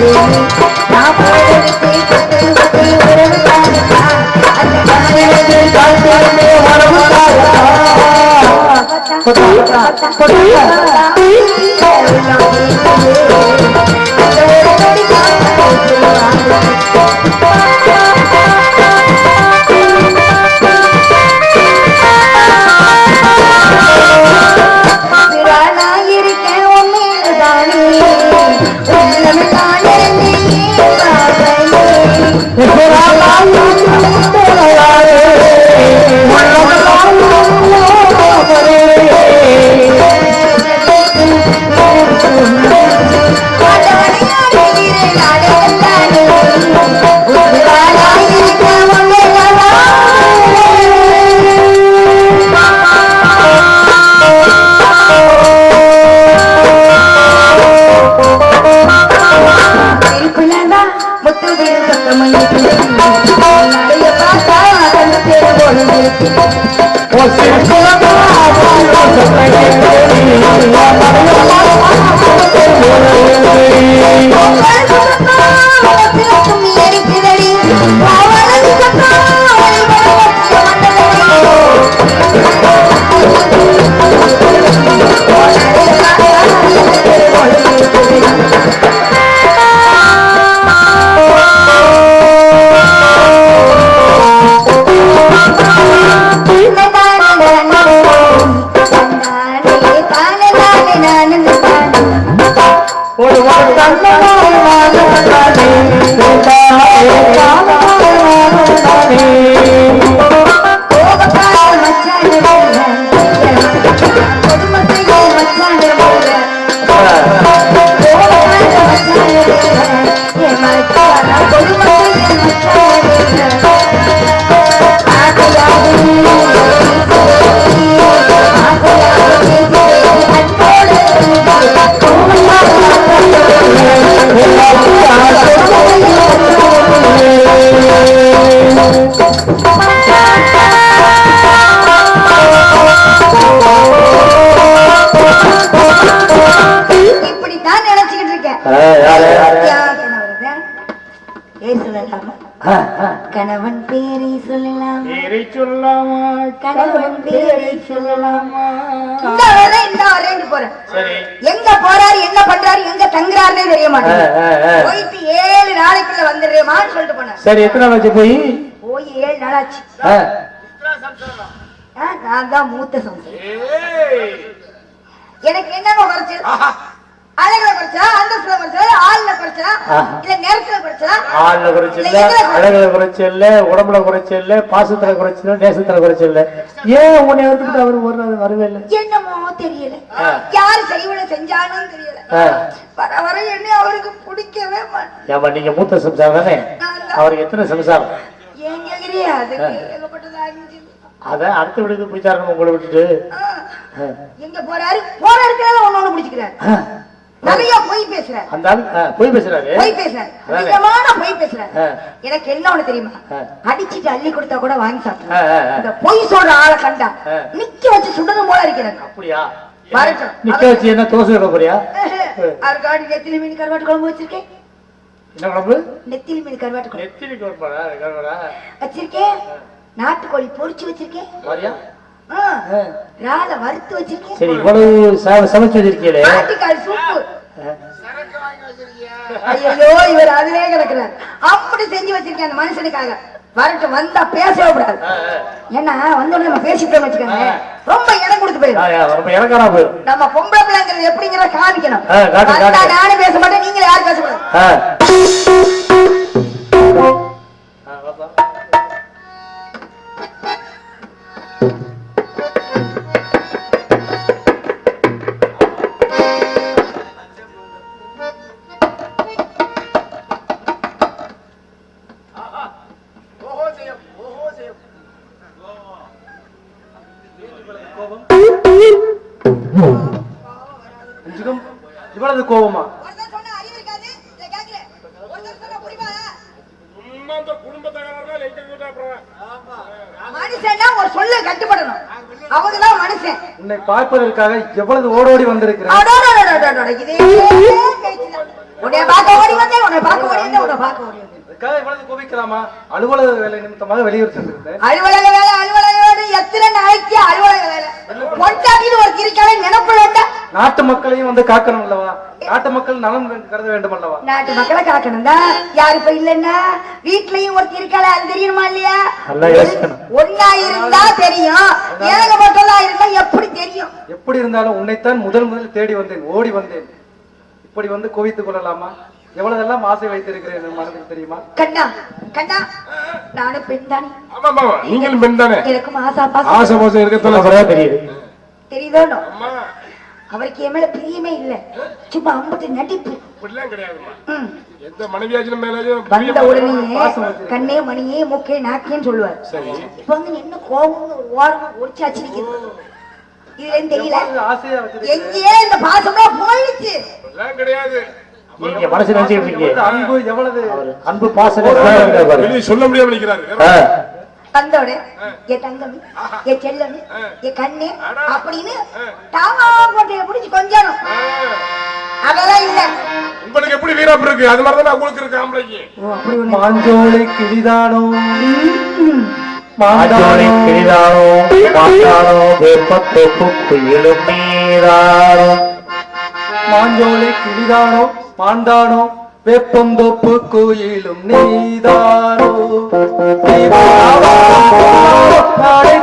இருக்கேன் சரி எத்தனை நாள் போய்? போய் ஏழு நாள் ஆச்சு. ஆ. ஆ, நான் தான் மூத்த சம்சம் எனக்கு என்னங்க குறைச்சல்? அழகுல குறைச்சா அந்தஸ்துல குறைச்சா ஆள்ல குறைச்சா. இல்ல நேரத்துல குறைச்சா ஆள்ல குறைச்சல் இல்ல? அழகுல குறைச்சல் இல்ல உடம்புல குறைச்சல் இல்ல பாசத்துல குறைச்சல் இல்ல நேசத்துல குறைச்சல் இல்ல ஏன் உன்னை வந்துட்டு அவர் ஒரு நாள் வரவே இல்லை என்னமோ தெரியல. யாரு செய்வன செஞ்சாலும் தெரியல. வர வர என்ன அவருக்கு பிடிக்கவே மாட்டேன் ஏமா நீங்க மூத்த சம்சாரம் தானே. அவருக்கு எத்தனை சம்சாரம் ஏன் கேக்குறியா அதுக்கு ஏகப்பட்டது ஆகிடுச்சு அத அடுத்த வீட்டுக்கு போயிட்டாரு உங்களை விட்டுட்டு. எங்க போறாரு போற இடத்துல ஒண்ணு ஒண்ணு பிடிச்சுக்கிறாரு ஆ. நிறைய பொய் பேசுறாரு. அந்த போய் பேசுறாரு. பொய் பேசுறாரு. அதிகமான பொய் பேசுறாரு. எனக்கு என்ன ஒண்ணு தெரியுமா. அடிச்சிட்டு அள்ளி கொடுத்தா கூட வாங்கி ஆ. இந்த பொய் சொல்ற ஆளை கண்டா. நிக்க வச்சு சுடணும் போல இருக்கு எனக்கு. அப்படியா. நிக்க வச்சு என்ன தோசை வைக்க போறியா? அவருக்காடி நெத்திலி மீன் கருவாட்டு குழம்பு வச்சிருக்கேன். என்ன குழம்பு? நெத்திலி மீன் கருவாட்டு குழம்பு. நெத்திலி குழம்பா வச்சிருக்கேன். நாட்டுக்கோழி பொரிச்சு வச்சிருக்கேன். இறாலை வறுத்து வச்சிருக்கேன் சரி இவ்வளவு சமைச்சு வச்சிருக்கீங்களே? ஆட்டுக்கால் சூப்பு. ஆ. ஐயோ இவர் அதிலே கிடக்குறாரு. அப்படி செஞ்சு வச்சிருக்கேன் அந்த மனுஷனுக்காக. வரட்டும் வந்தா பேசவே கூடாது. ஏன்னா வந்த உடனே நம்ம பேசிட்டோம் வச்சுக்கோங்க ரொம்ப இடம் கொடுத்து போயிடும். நம்ம பொம்பளை பிள்ளைங்கிறது எப்படிங்கிற காமிக்கணும். நானும் பேச மாட்டேன் நீங்க யாரும் ஆ. உன்னை பார்க்க ஓடி வந்தேன் அதுக்காக இவ்வளவு கோபிக்கலாமா? அலுவலக வேலை நிமித்தமாக வெளியூர் சென்றிருந்தேன். அலுவலக வேலை அலுவலக வேலை எத்தனை நாளைக்கு அலுவலக வேலை பொண்டாட்டின்னு ஒரு கிரிக்கால நினைப்பு வேண்டாம் நாட்டு மக்களையும் வந்து காக்கணும் அல்லவா? நாட்டு மக்கள் நலம் கருத வேண்டும் அல்லவா? நாட்டு மக்களை காக்கணும் தான் யாரு இப்ப இல்லன்னா வீட்லயும் ஒரு இருக்காள? அது தெரியுமா இல்லையா. ஒன்னா இருந்தா தெரியும். ஏகப்பட்டதா இருந்தா எப்படி தெரியும்? எப்படி இருந்தாலும் உன்னைத்தான் முதல் முதல் தேடி வந்தேன் ஓடி வந்தேன். இப்படி வந்து குவித்துக் கொள்ளலாமா? எவ்வளவெல்லாம் ஆசை வைத்திருக்கிறேன் மனதில் தெரியுமா? கண்ணா கண்ணா நானும் பெண் தானே. ஆமா நீங்களும் பெண் தானே? எனக்கும் ஆசா பாசம் ஆசை மோசம் இருக்கத்தானே தெரியுது. தெரியுதோ அம்மா அவருக்கு என் மேல பிரியமே இல்ல. சும்மா அம்பட்டு நடிப்பு. எந்த மனைவியாச்சும் மேலேயும் வந்த உடனே கண்ணே மணியே மூக்கே நாக்கேன்னு சொல்லுவார். சரி. இப்ப வந்து என்ன கோபம் ஒரு ஓரமா ஒடிச்சாச்சு நிக்குது இதுல இருந்து தெரியல. எங்கேயே இந்த பாசம்லாம் போயிடுச்சு. கிடையாது. நீங்க மனசு நினைச்சிட்டு இருக்கீங்க. எவ்வளவு அன்பு எவ்வளவு? அன்பு பாசம் சொல்ல முடியாம நிக்கிறாரு. வந்தோட என் தங்கமி என் செல்லமி என் கண்ணு அப்படின்னு தாமா போட்டு பிடிச்சு கொஞ்சணும். அதெல்லாம் இல்ல. உங்களுக்கு எப்படி இருக்கு? அது மாதிரி தானே உங்களுக்கு இருக்கு ஆம்பளைக்கு. மாஞ்சோலை கிளிதானோ ம். ஆஜோலை கிளிதானோ மாட்டானோ? வேப்பத்தை குயிலும் நீதானோ மாஞ்சோலை மாண்டானோ? வேப்பந்தோப்பு கோயிலும் நீதானோ? நாளை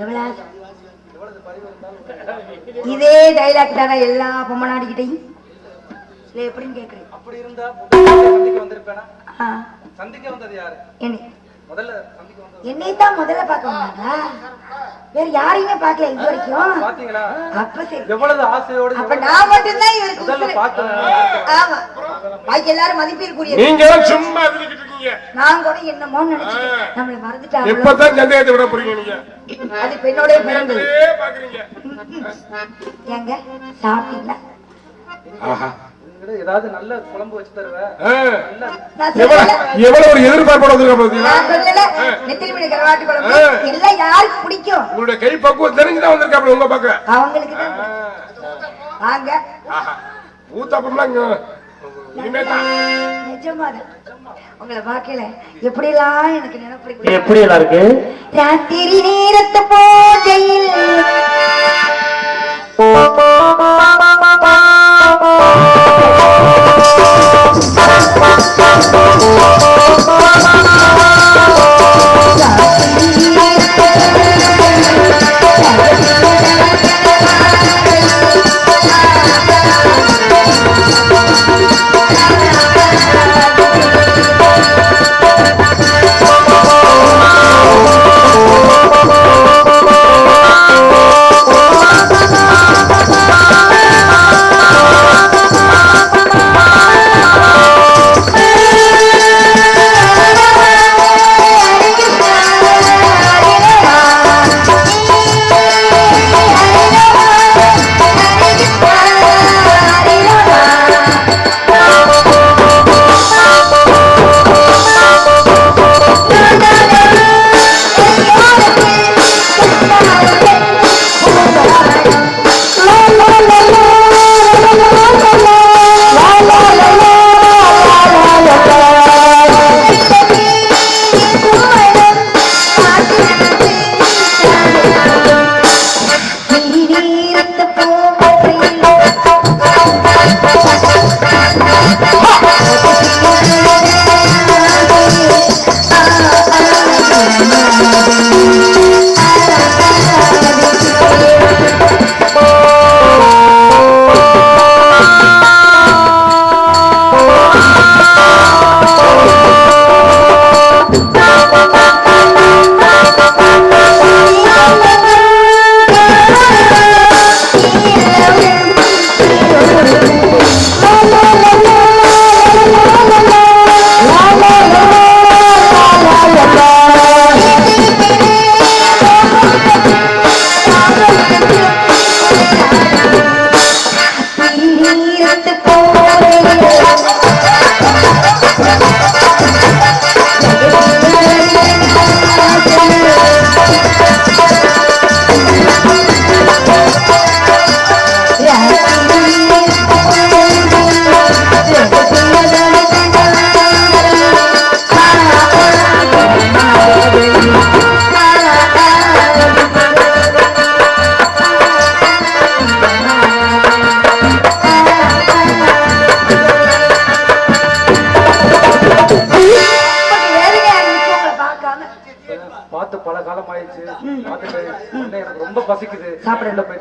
எவ்வளவு? இதே டைலாக் தானே எல்லா பொம்மநாடிக்கிட்டையும் இல்ல எப்படின்னு கேக்குறேன் அப்படி இருந்தா சந்திக்க வந்திருப்பேனா? சந்திக்க வந்தது யாரு? என்னை. முதல்ல சந்திக்க வந்தது என்னை தான் முதல்ல பார்க்க வந்தாங்க. வேற யாரையுமே பார்க்கல இது வரைக்கும். பாத்தீங்களா அப்ப சரி. எவ்வளவு ஆசையோடு அப்ப நான் மட்டும்தான் இவருக்கு முதல்ல உசுரு. பார்த்தேன். ஆமா. பாக்கி எல்லாரும் மதிப்பிற்குரிய நீங்க சும்மா இருக்கீங்க. நான் கூட என்னமோன்னு நினைச்சேன் நம்மள மறந்துட்டாங்க எப்பதான் சந்தேகத்தை விட போறீங்க நீங்க. அது பெண்ணோட பிறந்தது. பாக்குறீங்க ஏங்க சாப்பிட்டீங்களா? ஆஹா. ஏதாவது நல்ல குழம்பு வச்சு தருவேன் எவ்வளவு ஒரு எதிர்பார்ப்போட வந்திருக்க பாத்தீங்களா நான் சொல்லல. நெத்திலி மீன் கருவாட்டு குழம்பு. எல்லாம் யாருக்கு பிடிக்கும்? உங்களுடைய கை பக்குவம் தெரிஞ்சுதான் வந்திருக்காப்ல உங்க பக்கம். அவங்களுக்கு. ஊத்தாப்பம்லாம் உங்களை எனக்கு நினைப்பு எப்படி எல்லாம் இருக்கு? ராத்திரி நேரத்து போதையில் ஆ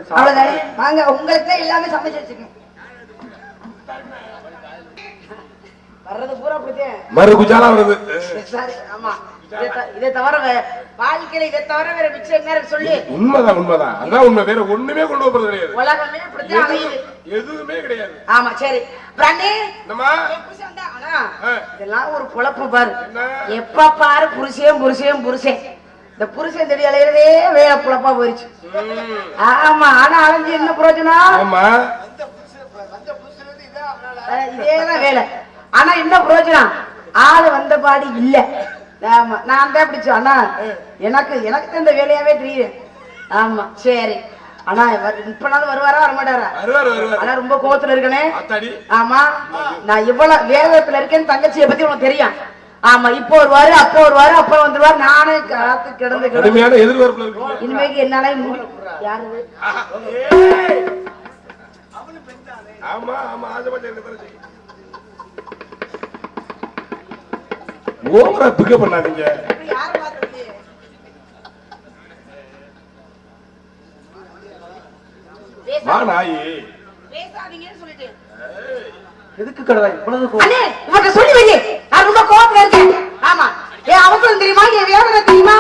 அவ்வளவுதானே? வாங்க உங்களுக்கு தான் எல்லாமே சமைச்சு வச்சுக்கணும் வர்றது பூரா அப்படித்தான். மறு குஜாலா வருது சாரி, ஆமா. இதை தவிர வே- வாழ்க்கையில இதை தவிர வேற மிச்சம் இருக்கு சொல்லு. உண்மைதான் உண்மைதான். அதான் உண்மை. வேற ஒண்ணுமே கொண்டு போறது கிடையாது. உலகமே எதுவுமே கிடையாது. ஆமா சரி. பிராண்டி. இதெல்லாம் ஒரு பொழப்பு பாரு. என்ன? எப்ப பாரு புருஷன் புருஷன் புருஷன். இந்த புருஷன் தெரிய அலையிறதே வேலை பொழப்பா போயிடுச்சு ம். ஆமா ஆனா அலைஞ்சு என்ன பிரயோஜனம் இதேதான் வேலை. ஆனா என்ன பிரயோஜனம் ஆளு வந்த பாடி இல்ல. ஆமா நான் தான் பிடிச்சோம் அண்ணா எனக்கு எனக்கு தான் இந்த வேலையாவே தெரியும் ஆமா சரி. ஆனா இவர் இப்ப நாள் வருவாரா வரமாட்டாரா ஆனா ரொம்ப கோவத்துல இருக்கனே. ஆமா நான் இவ்வளவு வேகத்துல இருக்கேன்னு தங்கச்சியை பத்தி உனக்கு தெரியும். ஆமா இப்போ வருவாரு அப்போ வருவாரு அப்புறம் வந்துருவாரு. நானே காத்து கிடந்து கடுமையான எதிர்பார்ப்புல இருக்கு இனிமேக்கு என்னால முடி யாரு. ஓவரா பிக்கப் பண்ணாதீங்க. வா நாயி. பேசாதீங்கன்னு சொல்லிட்டு. எதுக்கு கடவுளா இவ்வளவு இவங்க சொல்லி வைங்க. நான் ரொம்ப கோவத்துல இருக்கேன். ஆமா. ஏன் அவசரம் தெரியுமா? என் வேதனை தெரியுமா?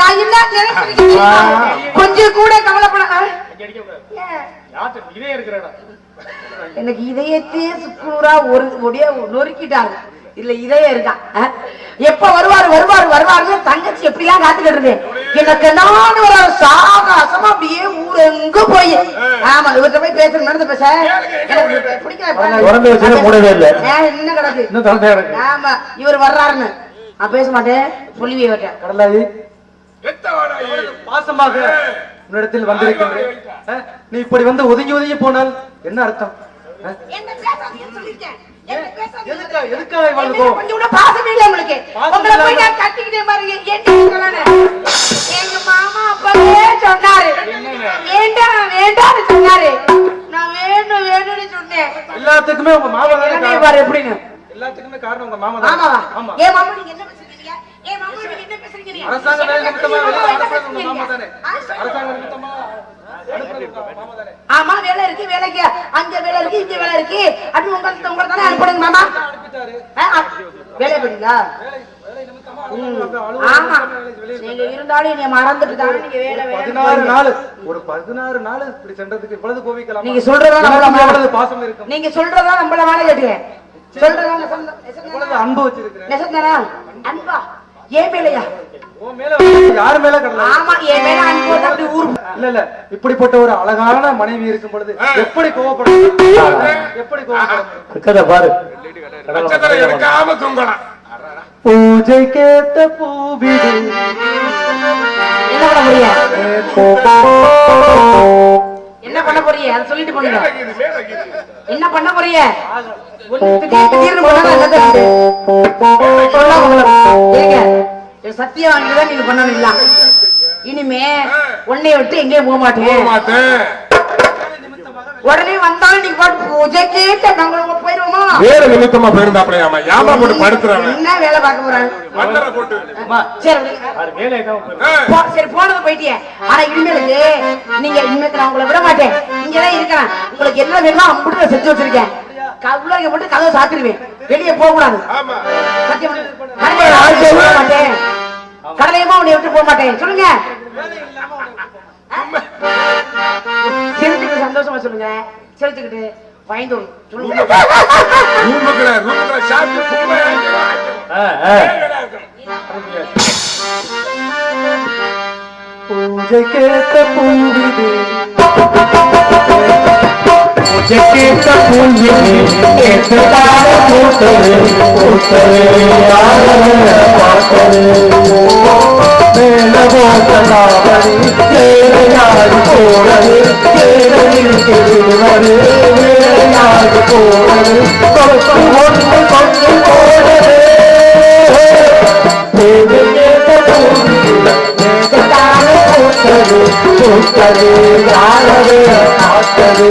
நான் என்ன நினைச்சிருக்கேன் தெரியுமா? கொஞ்சம் கூட கவலைப்பட? எனக்கு இதயத்தையே சுக்குநூறா ஒரு ஒடிய நொறுக்கிட்டாங்க இல்ல இதயம் இருக்கான்? எப்ப வருவாரு வருவாரு வருவாருன்னு தங்கச்சி எப்படிலாம் காத்துக்கிட்டு இருந்தேன் எனக்கு நான் ஒரு சாகாசமா அப்படியே ஊர் எங்க போய் ஆமா இவர்கிட்ட போய் பேசணும். நடந்து பேச. என்ன கிடக்கு. ஆமா இவர் வர்றாருன்னு. நான் பேச மாட்டேன். சொல்லி விட்டேன் கடலாயி எத்த வா நாயி பாசமாக உன்னிடத்தில் வந்திருக்கின்றேன். அஹ், நீ இப்படி வந்து ஒதுங்கி ஒதுங்கி போனால் என்ன அர்த்தம்? எதுக்காக? கொஞ்சம் கூட பாசமே இல்லை உங்களுக்கு. உங்களை போய் நான் கட்டிக்கிட்டே பாருங்க, ஏன் சொல்லல? எங்க மாமா அப்பவே சொன்னாரு. வேண்டாம், வேண்டாம்னு சொன்னாரு. நான் வேணும், வேணும்னு சொன்னேன். எல்லாத்துக்குமே உங்க மாமா தானே. பாரு எப்படின்னு. எல்லாத்துக்குமே காரணம் உங்க மாமா தான்? ஆமா மாமா நீங்க என்ன பேசுறீங்க? ஏன் மாமா நீங்க என்ன பேசுறீங்க? அரசாங்க நிமித்தமா? அரசாங்க நிமித்தமா அனுப்புறது உங்க மாமா தானே ஆமா வேலை இருக்கு வேலைக்கு. அங்க வேலை இருக்கு இங்க வேலை இருக்கு. அப்படி உங்களுக்கு உங்களை தானே அனுப்பணுங்க மாமா. வேலை பண்ணீங்களா வேலை வேலை நிமித்தமா ஆமா. நீங்க இருந்தாலும் நீங்க மறந்துட்டு தானே நீங்க வேலை பதினாறு வேலை நாள் ஒரு பதினாறு நாள் இப்படி சென்றதுக்கு இவ்வளவு கோவிக்கலாம் நீங்க சொல்றதா பாசம் நீங்க சொல்றதா நம்மள வாழ கேட்டுக்கேன் சொல்றதா? அன்பு வச்சிருக்கிறேன். நெசம்தானா? அன்பா. ஏன் மேலையா? உன் மேல யாரு மேல இல்ல இல்ல இப்படிப்பட்ட ஒரு அழகான மனைவி இருக்கும் பொழுது எப்படி கோவப்படும் எப்படி கோவப்படும் பாரு. பூஜை கேட்ட பூவிடு. என்ன பண்ண போறீங்க சொல்லிட்டு பண்ணுங்க என்ன பண்ண போறீங்க? சத்தியம் வாங்கிதான் நீங்க பண்ணணும் இல்ல இனிமே உன்னைய விட்டு எங்கேயும் போக மாட்டேன். உடனே வந்தாலும் நீங்க பாட்டு பூஜை கேட்ட நாங்க போயிருவோமா? வேற நிமித்தமா போயிருந்தாப்லையாமா ஏமா போட்டு படுத்துறாங்க? என்ன வேலை பார்க்க போறாங்க போட்டு. சரி போ- சரி போனது போயிட்டியே. ஆனா இனிமேலுக்கு நீங்க இனிமேல் நான் உங்களை விட மாட்டேன். இங்கதான் இருக்கிறேன். உங்களுக்கு என்ன வேணுமோ அம்பிட்டு செஞ்சு வச்சிருக்கேன். கவுளங்க மட்டும் கதவை சாத்திடுவேன். வெளியே போக கூடாது. ஆமா. சத்தியம்? போக மாட்டேன். கடலையமா உன்னை விட்டு போக மாட்டேன். சொல்லுங்க. சந்தோஷமா சொல்லுங்க. சிரிச்சுக்கிட்டு பயந்து சொல்லுங்க. ரூமுக்குள்ள ரூமுக்குள்ள. பூஜை கேட்ட கேட்ட பூத்தது பார்த்தது? மேல போத்தலாவரி வேலையாடி போனது வேலையில் திருவது வேலையாடி போனது கொத்து ஒன்று கொண்டு போனது பூஜை கேட்ட பூஞ்சி கேட்டதான பூத்தது பூத்தது யாரது பார்த்தது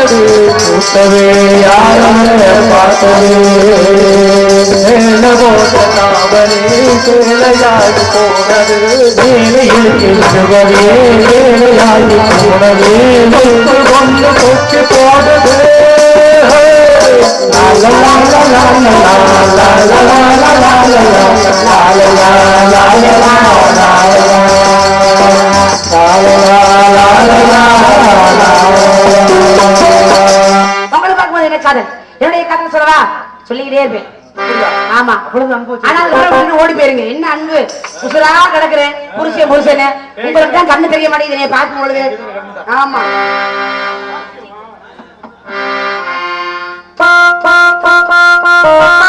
பூத்தது பூத்தவே யாரும் பார்த்தது மேல போட்ட தாவரே சேலையாகி போனது வேலையில் செல்லுவதே வேலையாகி போனது முத்து கொண்டு கொக்கி போனது லா லா லா லா லா லா லா லா சொல்லிக்கிட்டே இருப்பேன். ஆமா. அவ்வளவு அனுபவம் ஆனா அதுக்கப்புறம் விட்டுட்டு ஓடி போயிருங்க. என்ன அன்பு? உசுரா கிடக்குறேன். புருஷன் புருஷனு. உங்களுக்கு தான் கண்ணு தெரிய மாட்டேங்குது. பார்க்கும் பொழுது. ஆமா. பூஜைக்கு